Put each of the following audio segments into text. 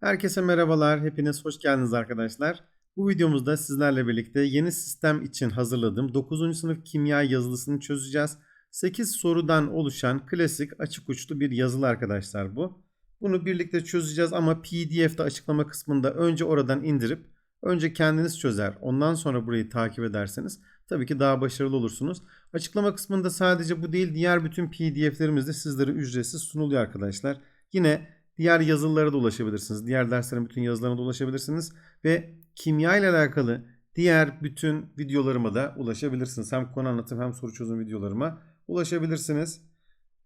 Herkese merhabalar, hepiniz hoş geldiniz arkadaşlar. Bu videomuzda sizlerle birlikte yeni sistem için hazırladığım 9. sınıf kimya yazılısını çözeceğiz. 8 sorudan oluşan klasik açık uçlu bir yazılı arkadaşlar bu. Bunu birlikte çözeceğiz ama PDF'de açıklama kısmında önce oradan indirip önce kendiniz çözer ondan sonra burayı takip ederseniz tabii ki daha başarılı olursunuz. Açıklama kısmında sadece bu değil diğer bütün PDF'lerimiz de sizlere ücretsiz sunuluyor arkadaşlar. Yine diğer yazılılara da ulaşabilirsiniz. Diğer derslerin bütün yazılarına da ulaşabilirsiniz. Ve kimya ile alakalı diğer bütün videolarıma da ulaşabilirsiniz. Hem konu anlatım hem soru çözüm videolarıma ulaşabilirsiniz.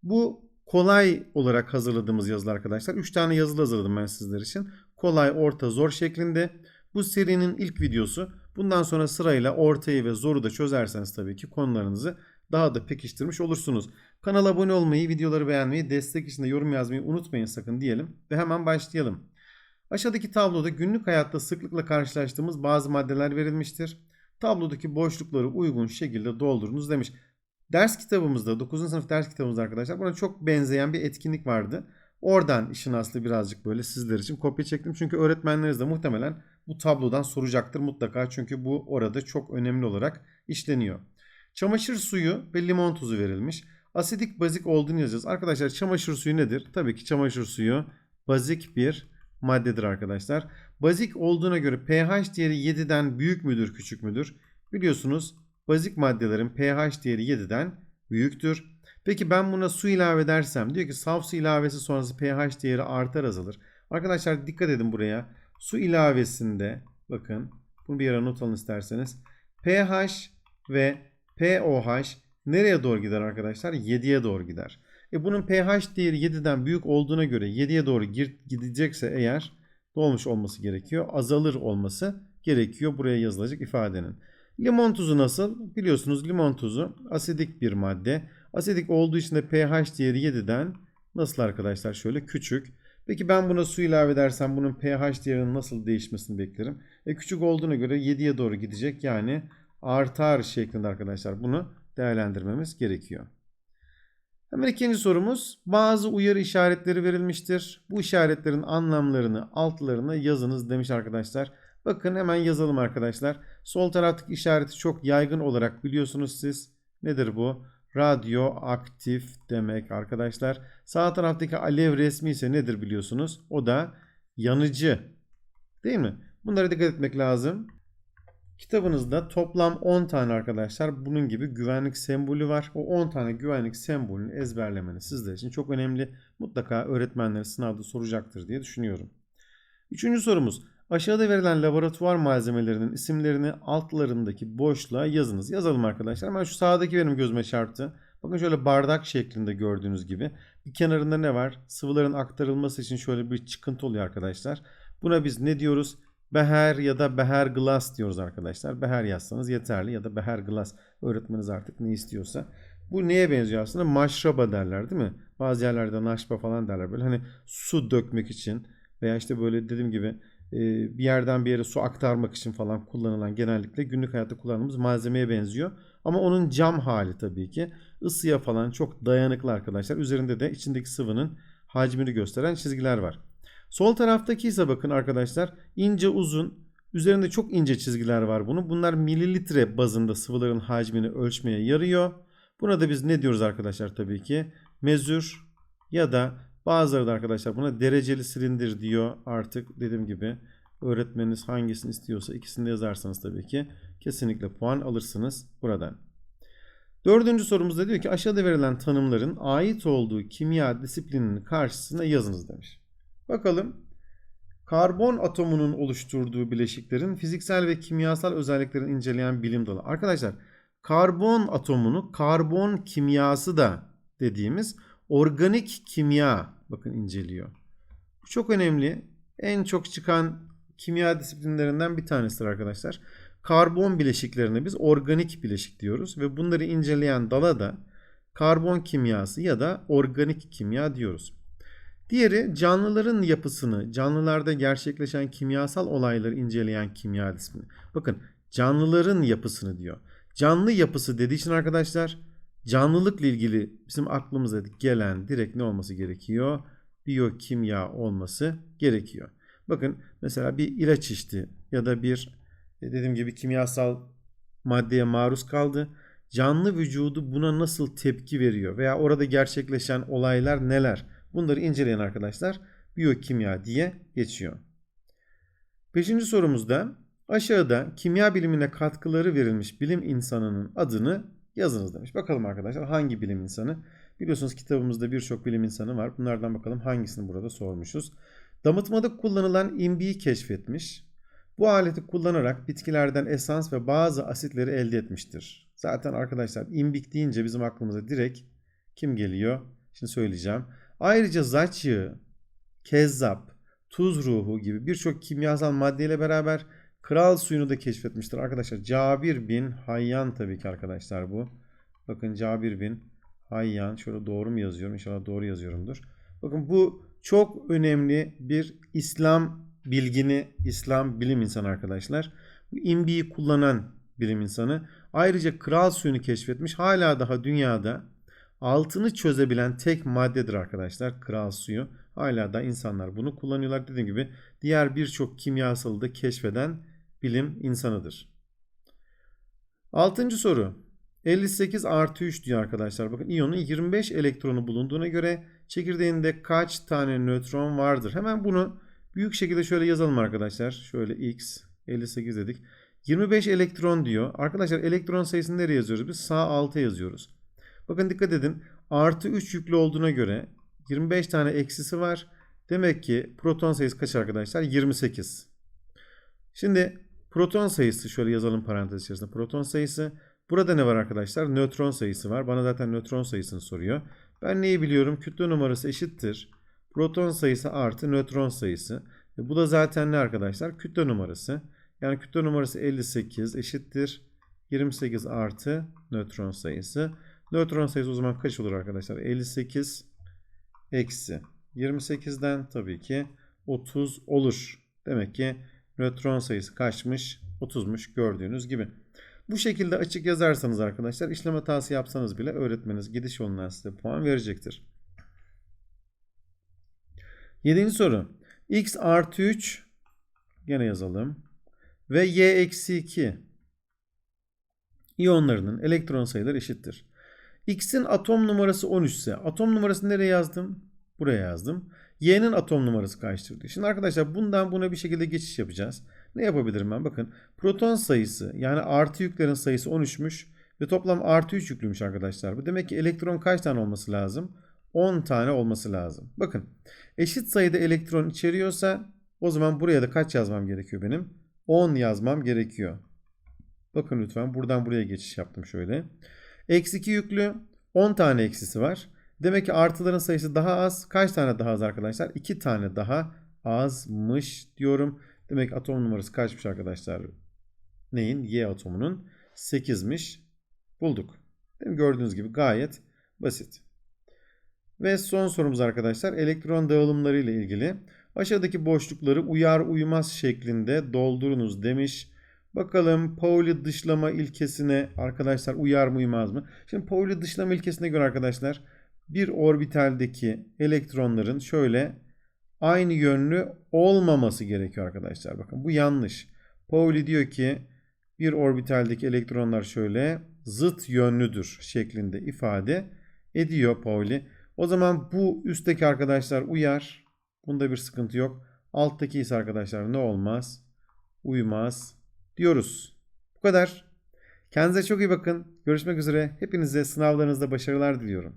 Bu kolay olarak hazırladığımız yazılar arkadaşlar. 3 tane yazılı hazırladım ben sizler için. Kolay, orta, zor şeklinde. Bu serinin ilk videosu. Bundan sonra sırayla ortayı ve zoru da çözerseniz tabii ki konularınızı daha da pekiştirmiş olursunuz. Kanala abone olmayı, videoları beğenmeyi, destek için de yorum yazmayı unutmayın sakın diyelim ve hemen başlayalım. Aşağıdaki tabloda günlük hayatta sıklıkla karşılaştığımız bazı maddeler verilmiştir. Tablodaki boşlukları uygun şekilde doldurunuz demiş. Ders kitabımızda 9. sınıf ders kitabımızda arkadaşlar buna çok benzeyen bir etkinlik vardı. Oradan işin aslı birazcık böyle sizler için kopya çektim. Çünkü öğretmenleriniz de muhtemelen bu tablodan soracaktır mutlaka. Çünkü bu orada çok önemli olarak işleniyor. Çamaşır suyu ve limon tuzu verilmiş. Asidik bazik olduğunu yazacağız. Arkadaşlar çamaşır suyu nedir? Tabii ki çamaşır suyu bazik bir maddedir arkadaşlar. Bazik olduğuna göre pH değeri 7'den büyük müdür küçük müdür? Biliyorsunuz bazik maddelerin pH değeri 7'den büyüktür. Peki ben buna su ilave edersem diyor ki saf su ilavesi sonrası pH değeri artar azalır. Arkadaşlar dikkat edin buraya. Su ilavesinde bakın bunu bir yere not alın isterseniz. pH ve pOH nereye doğru gider arkadaşlar? 7'ye doğru gider. E bunun pH değeri 7'den büyük olduğuna göre 7'ye doğru gidecekse eğer dolmuş olması gerekiyor. Azalır olması gerekiyor buraya yazılacak ifadenin. Limon tuzu nasıl? Biliyorsunuz limon tuzu asidik bir madde. Asidik olduğu için de pH değeri 7'den nasıl arkadaşlar? Şöyle küçük. Peki ben buna su ilave edersem bunun pH değerinin nasıl değişmesini beklerim. E küçük olduğuna göre 7'ye doğru gidecek. Yani artar şeklinde arkadaşlar bunu değerlendirmemiz gerekiyor. Hemen ikinci sorumuz. Bazı uyarı işaretleri verilmiştir. Bu işaretlerin anlamlarını altlarına yazınız demiş arkadaşlar. Bakın hemen yazalım arkadaşlar. Sol taraftaki işareti çok yaygın olarak biliyorsunuz siz. Nedir bu? Radyoaktif demek arkadaşlar. Sağ taraftaki alev resmi ise nedir biliyorsunuz? O da yanıcı. Değil mi? Bunlara dikkat etmek lazım. Kitabınızda toplam 10 tane arkadaşlar bunun gibi güvenlik sembolü var. O 10 tane güvenlik sembolünü ezberlemeniz sizler için çok önemli. Mutlaka öğretmenler sınavda soracaktır diye düşünüyorum. Üçüncü sorumuz. Aşağıda verilen laboratuvar malzemelerinin isimlerini altlarındaki boşluğa yazınız. Yazalım arkadaşlar. Hemen şu sağdaki benim gözüme çarptı. Bakın şöyle bardak şeklinde gördüğünüz gibi. Bir kenarında ne var? Sıvıların aktarılması için şöyle bir çıkıntı oluyor arkadaşlar. Buna biz ne diyoruz? Beher ya da beher glass diyoruz arkadaşlar. Beher yazsanız yeterli ya da beher glass öğretmeniz artık ne istiyorsa. Bu neye benziyor aslında? Maşraba derler değil mi? Bazı yerlerde naşba falan derler. Böyle hani su dökmek için veya işte böyle dediğim gibi bir yerden bir yere su aktarmak için falan kullanılan genellikle günlük hayatta kullandığımız malzemeye benziyor. Ama onun cam hali tabii ki ısıya falan çok dayanıklı arkadaşlar. Üzerinde de içindeki sıvının hacmini gösteren çizgiler var. Sol taraftaki ise bakın arkadaşlar ince uzun üzerinde çok ince çizgiler var bunun. Bunlar mililitre bazında sıvıların hacmini ölçmeye yarıyor. Buna da biz ne diyoruz arkadaşlar tabii ki? Mezür ya da bazıları da arkadaşlar buna dereceli silindir diyor artık dediğim gibi. Öğretmeniniz hangisini istiyorsa ikisini de yazarsanız tabii ki kesinlikle puan alırsınız buradan. Dördüncü sorumuzda diyor ki aşağıda verilen tanımların ait olduğu kimya disiplininin karşısına yazınız demiş. Bakalım. Karbon atomunun oluşturduğu bileşiklerin fiziksel ve kimyasal özelliklerini inceleyen bilim dalı. Arkadaşlar karbon atomunu karbon kimyası da dediğimiz organik kimya bakın inceliyor. Bu çok önemli. En çok çıkan kimya disiplinlerinden bir tanesidir arkadaşlar. Karbon bileşiklerine biz organik bileşik diyoruz ve bunları inceleyen dala da karbon kimyası ya da organik kimya diyoruz. Diğeri canlıların yapısını, canlılarda gerçekleşen kimyasal olayları inceleyen kimya disiplini. Bakın canlıların yapısını diyor. Canlı yapısı dediği için arkadaşlar canlılıkla ilgili bizim aklımıza gelen direkt ne olması gerekiyor? Biyokimya olması gerekiyor. Bakın mesela bir ilaç içti ya da bir e, dediğim gibi kimyasal maddeye maruz kaldı. Canlı vücudu buna nasıl tepki veriyor veya orada gerçekleşen olaylar neler? Bunları inceleyen arkadaşlar biyokimya diye geçiyor. Beşinci sorumuzda aşağıda kimya bilimine katkıları verilmiş bilim insanının adını yazınız demiş. Bakalım arkadaşlar hangi bilim insanı? Biliyorsunuz kitabımızda birçok bilim insanı var. Bunlardan bakalım hangisini burada sormuşuz. Damıtmada kullanılan imbiyi keşfetmiş. Bu aleti kullanarak bitkilerden esans ve bazı asitleri elde etmiştir. Zaten arkadaşlar imbik deyince bizim aklımıza direkt kim geliyor? Şimdi söyleyeceğim. Ayrıca zaç yağı, kezzap, tuz ruhu gibi birçok kimyasal maddeyle beraber kral suyunu da keşfetmiştir arkadaşlar. Cabir bin Hayyan tabii ki arkadaşlar bu. Bakın Cabir bin Hayyan. Şöyle doğru mu yazıyorum? İnşallah doğru yazıyorumdur. Bakın bu çok önemli bir İslam bilgini, İslam bilim insanı arkadaşlar. Bu imbiyi kullanan bilim insanı. Ayrıca kral suyunu keşfetmiş. Hala daha dünyada altını çözebilen tek maddedir arkadaşlar kral suyu. Hala da insanlar bunu kullanıyorlar. Dediğim gibi diğer birçok kimyasalı da keşfeden bilim insanıdır. Altıncı soru. 58 artı 3 diyor arkadaşlar. Bakın iyonun 25 elektronu bulunduğuna göre çekirdeğinde kaç tane nötron vardır? Hemen bunu büyük şekilde şöyle yazalım arkadaşlar. Şöyle x 58 dedik. 25 elektron diyor. Arkadaşlar elektron sayısını nereye yazıyoruz? Biz sağ alta yazıyoruz. Bakın dikkat edin. Artı 3 yüklü olduğuna göre 25 tane eksisi var. Demek ki proton sayısı kaç arkadaşlar? 28. Şimdi proton sayısı şöyle yazalım parantez içerisinde. Proton sayısı. Burada ne var arkadaşlar? Nötron sayısı var. Bana zaten nötron sayısını soruyor. Ben neyi biliyorum? Kütle numarası eşittir. Proton sayısı artı nötron sayısı. E bu da zaten ne arkadaşlar? Kütle numarası. Yani kütle numarası 58 eşittir. 28 artı nötron sayısı. Nötron sayısı o zaman kaç olur arkadaşlar? 58 eksi 28'den tabii ki 30 olur. Demek ki nötron sayısı kaçmış? 30'muş gördüğünüz gibi. Bu şekilde açık yazarsanız arkadaşlar işlem hatası yapsanız bile öğretmeniz gidiş yolundan size puan verecektir. Yedinci soru. x artı 3 gene yazalım. Ve y eksi 2 iyonlarının elektron sayıları eşittir. X'in atom numarası 13 ise atom numarasını nereye yazdım? Buraya yazdım. Y'nin atom numarası kaçtır. Şimdi arkadaşlar bundan buna bir şekilde geçiş yapacağız. Ne yapabilirim ben? Bakın proton sayısı yani artı yüklerin sayısı 13'müş ve toplam artı 3 yüklüymüş arkadaşlar. Bu demek ki elektron kaç tane olması lazım? 10 tane olması lazım. Bakın eşit sayıda elektron içeriyorsa o zaman buraya da kaç yazmam gerekiyor benim? 10 yazmam gerekiyor. Bakın lütfen buradan buraya geçiş yaptım şöyle. Eksi 2 yüklü 10 tane eksisi var. Demek ki artıların sayısı daha az. Kaç tane daha az arkadaşlar? 2 tane daha azmış diyorum. Demek ki atom numarası kaçmış arkadaşlar? Neyin? Y atomunun 8'miş. Bulduk. Değil mi? Gördüğünüz gibi gayet basit. Ve son sorumuz arkadaşlar elektron dağılımları ile ilgili. Aşağıdaki boşlukları uyar uyumaz şeklinde doldurunuz demiş. Bakalım Pauli dışlama ilkesine arkadaşlar uyar mı uymaz mı? Şimdi Pauli dışlama ilkesine göre arkadaşlar bir orbitaldeki elektronların şöyle aynı yönlü olmaması gerekiyor arkadaşlar. Bakın bu yanlış. Pauli diyor ki bir orbitaldeki elektronlar şöyle zıt yönlüdür şeklinde ifade ediyor Pauli. O zaman bu üstteki arkadaşlar uyar. Bunda bir sıkıntı yok. Alttaki ise arkadaşlar ne olmaz? Uymaz diyoruz. Bu kadar. Kendinize çok iyi bakın. Görüşmek üzere. Hepinize sınavlarınızda başarılar diliyorum.